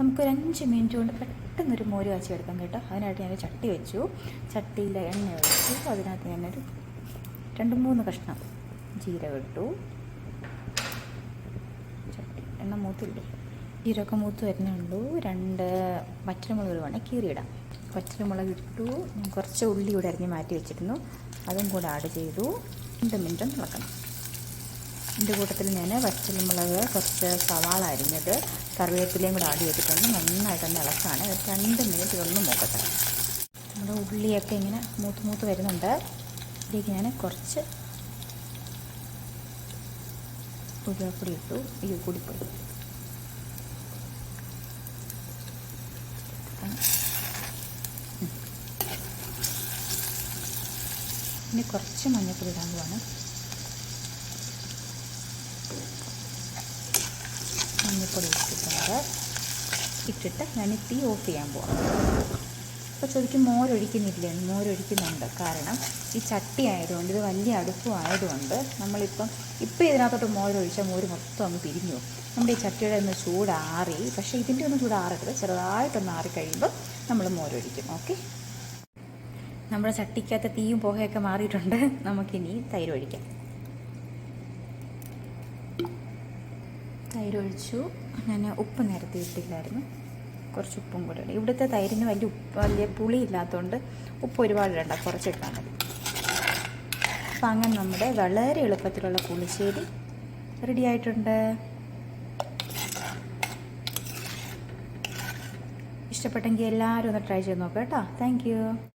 നമുക്കൊരു അഞ്ച് മിനിറ്റ് കൊണ്ട് പെട്ടെന്നൊരു മോര് കാച്ചി എടുക്കാം കേട്ടോ. അതിനായിട്ട് ഞാൻ ചട്ടി വെച്ചു. ചട്ടിയിൽ എണ്ണ ഒഴിച്ചു. അതിനകത്ത് ഞാനൊരു രണ്ട് മൂന്ന് കഷ്ണം ജീരകം ഇട്ടു. ചട്ടി. എണ്ണ മൂത്തില്ലേ? ജീരകം മൂത്ത് വരുന്നുള്ളൂ രണ്ട് വറ്റൽമുളക് വേണേൽ കീറിയിടാം. പച്ചമുളക് ഇട്ടു. കുറച്ച് ഉള്ളി ഇവിടെ അരിഞ്ഞ് മാറ്റി വെച്ചിരുന്നു. അതും കൂടെ ആഡ് ചെയ്തു. രണ്ട് മിനിറ്റ് ഒന്ന് ഇളക്കണം ഇതിന്റെ കൂട്ടത്തിൽ ഞാൻ പച്ചമുളക് കുറച്ച് സവാള അരിഞ്ഞത് കറിവേപ്പിലയും കൂടെ ആടി വെച്ചിട്ടുണ്ട് നന്നായിട്ടൊന്ന് ഇളക്കാണ്. രണ്ട് മിനിറ്റ് ഒന്ന് മൂക്കട്ടെ. നമ്മുടെ ഉള്ളിയൊക്കെ ഇങ്ങനെ മൂത്ത് മൂത്ത് വരുന്നുണ്ട്. ഇതിലേക്ക് ഞാൻ കുറച്ച് ഉരുളപ്പൊടി ഇട്ടു. ഈ കൂടിപ്പൊടി ഇനി കുറച്ച് മഞ്ഞൾപ്പൊടി ഇടാൻ പോവാണ്. മഞ്ഞൾപ്പൊടി ഇട്ടിട്ടുണ്ട്. ഇട്ടിട്ട് ഞാൻ തീ ഓഫ് ചെയ്യാൻ പോവാം. അപ്പോൾ ചോദിക്കും മോരൊഴിക്കുന്നില്ലേ? മോരൊഴിക്കുന്നുണ്ട്. കാരണം ഈ ചട്ടി ആയതുകൊണ്ട് ഇത് വലിയ അടുപ്പും ആയതുകൊണ്ട് നമ്മളിപ്പം ഇപ്പം ഇതിനകത്തോട്ട് മോരൊഴിച്ചാൽ മോര് മൊത്തം അങ്ങ് പിരിഞ്ഞു. നമ്മുടെ ഈ ചട്ടിയുടെ ഒന്ന് ചൂടാറി പക്ഷേ ഇതിന്റെ ഒന്നും ചൂടാറരുത്. ചെറുതായിട്ടൊന്ന് ആറി കഴിയുമ്പോൾ നമ്മൾ മോരൊഴിക്കും. ഓക്കെ? നമ്മുടെ ചട്ടിക്കകത്ത് തീയും പുകയൊക്കെ മാറിയിട്ടുണ്ട്. നമുക്കിനി തൈര് ഒഴിക്കാം. തൈര് ഒഴിച്ചു ഞാൻ ഉപ്പ് നേരത്തെ ഇട്ടില്ലായിരുന്നു. കുറച്ച് ഉപ്പും കൂടെ ഇടും ഇവിടുത്തെ തൈരിന് വലിയ ഉപ്പ് വലിയ പുളി ഇല്ലാത്തതുകൊണ്ട് ഉപ്പ് ഒരുപാട് ഇടണ്ട. കുറച്ച് ഇട്ടാൽ മതി. അപ്പം അങ്ങനെ നമ്മുടെ വളരെ എളുപ്പത്തിലുള്ള പുളിശ്ശേരി റെഡി ആയിട്ടുണ്ട്. ഇഷ്ടപ്പെട്ടെങ്കിൽ എല്ലാവരും ഒന്ന് ട്രൈ ചെയ്ത് നോക്കാം കേട്ടോ. താങ്ക്